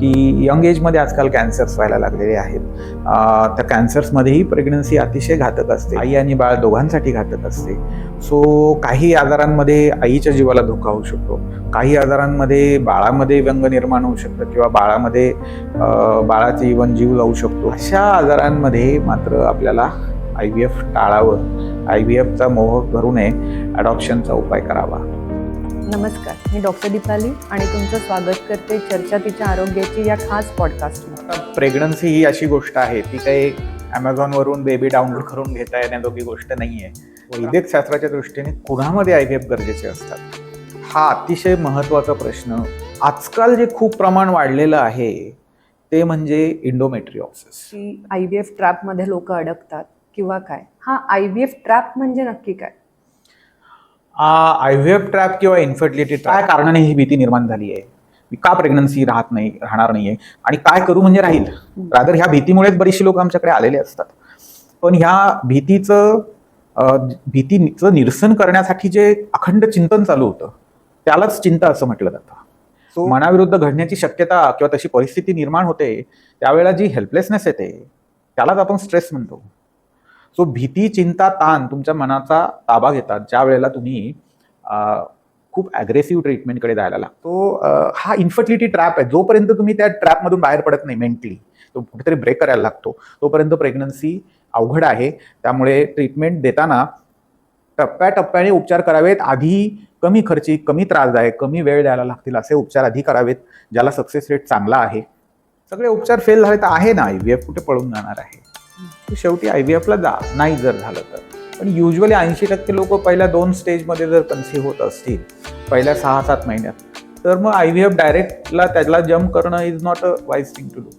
की यंग एजमध्ये आजकाल कॅन्सर्स व्हायला लागलेले आहेत. त्या कॅन्सर्समध्येही प्रेग्नन्सी अतिशय घातक असते. आई आणि बाळ दोघांसाठी घातक असते. सो काही आजारांमध्ये आईच्या जीवाला धोका होऊ शकतो. काही आजारांमध्ये बाळामध्ये व्यंग निर्माण होऊ शकतं किंवा बाळामध्ये बाळाचे इवन जीव जाऊ शकतो. अशा आजारांमध्ये मात्र आपल्याला आय व्ही एफ टाळावं आय व्ही एफचा मोह करू नये अडॉप्शनचा उपाय करावा. नमस्कार मी डॉक्टर दीपाली आणि तुमचं स्वागत करते चर्चा तिच्या आरोग्याची या खास पॉडकास्टमध्ये. आता प्रेग्नन्सी ही अशी गोष्ट आहे ती काही ॲमेझॉनवरून बेबी डाउनलोड करून घेता येण्याजोगी गोष्ट नाही आहे वैद्यक शास्त्राच्या दृष्टीने कुणामध्ये आय गरजेचे असतात? हा अतिशय महत्त्वाचा प्रश्न. आजकाल जे खूप प्रमाण वाढलेलं आहे ते म्हणजे इंडोमेट्रिओसिस की आय व्ही एफ ट्रॅपमध्ये लोक अडकतात किंवा काय? हा आय व्ही एफ ट्रॅप म्हणजे नक्की काय? आय व्ही एफ ट्रॅप किंवा इन्फर्टिलिटी काय कारणाने ही भीती निर्माण झाली आहे. मी का प्रेग्नन्सी राहत नाही राहणार नाहीये? आणि काय करू म्हणजे राहील? रादर ह्या भीतीमुळेच बरीचशी लोक आमच्याकडे आलेले असतात. पण ह्या भीतीचं भीतीचं निरसन करण्यासाठी जे अखंड चिंतन चालू होतं त्यालाच चिंता असं म्हटलं जातं. सो मनाविरुद्ध घडण्याची शक्यता किंवा तशी परिस्थिती निर्माण होते त्यावेळेला जी हेल्पलेसनेस येते त्यालाच आपण स्ट्रेस म्हणतो. सो भीती चिंता ताण तुमच्या मनाचा ताबा घेतात ज्या वेळेला तुम्ही खूप ॲग्रेसिव्ह ट्रीटमेंटकडे जायला लागतो. हा इन्फर्टिलिटी ट्रॅप आहे. जोपर्यंत तुम्ही त्या ट्रॅपमधून बाहेर पडत नाही मेंटली तो कुठेतरी ब्रेक करायला लागतो. तोपर्यंत प्रेग्नन्सी अवघड आहे. त्यामुळे ट्रीटमेंट देताना टप्प्याटप्प्याने उपचार करावेत. आधी कमी खर्ची कमी त्रासदायक कमी वेळ द्यायला लागतील असे उपचार आधी करावेत ज्याला सक्सेस रेट चांगला आहे. सगळे उपचार फेल झाले तर आहे ना? आय व्ही एफ कुठे पळून जाणार आहे? शेवटी आय व्ही एफला जा. नाही जर झालं तर. पण युजली ऐंशी टक्के लोक पहिल्या दोन स्टेजमध्ये जर कन्सिव्ह होत असतील पहिल्या सहा सात महिन्यात तर मग आय व्ही एफ डायरेक्टला त्याला जम्प करणं is not a wise thing to do